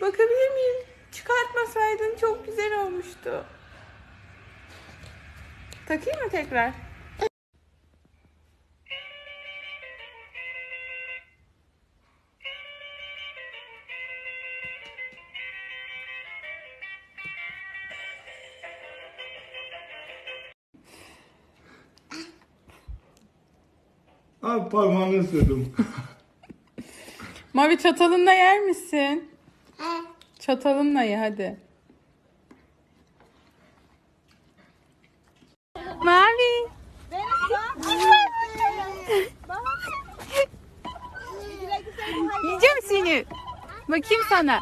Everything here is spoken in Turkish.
Bakabilir miyim? Çıkartmasaydın çok güzel olmuştu. Takayım mı tekrar? Abi parmağını ısırdım. Mavi çatalınla yer misin? Çatalınla ye hadi. Mavi. Yiyeceğim seni. Bakayım sana.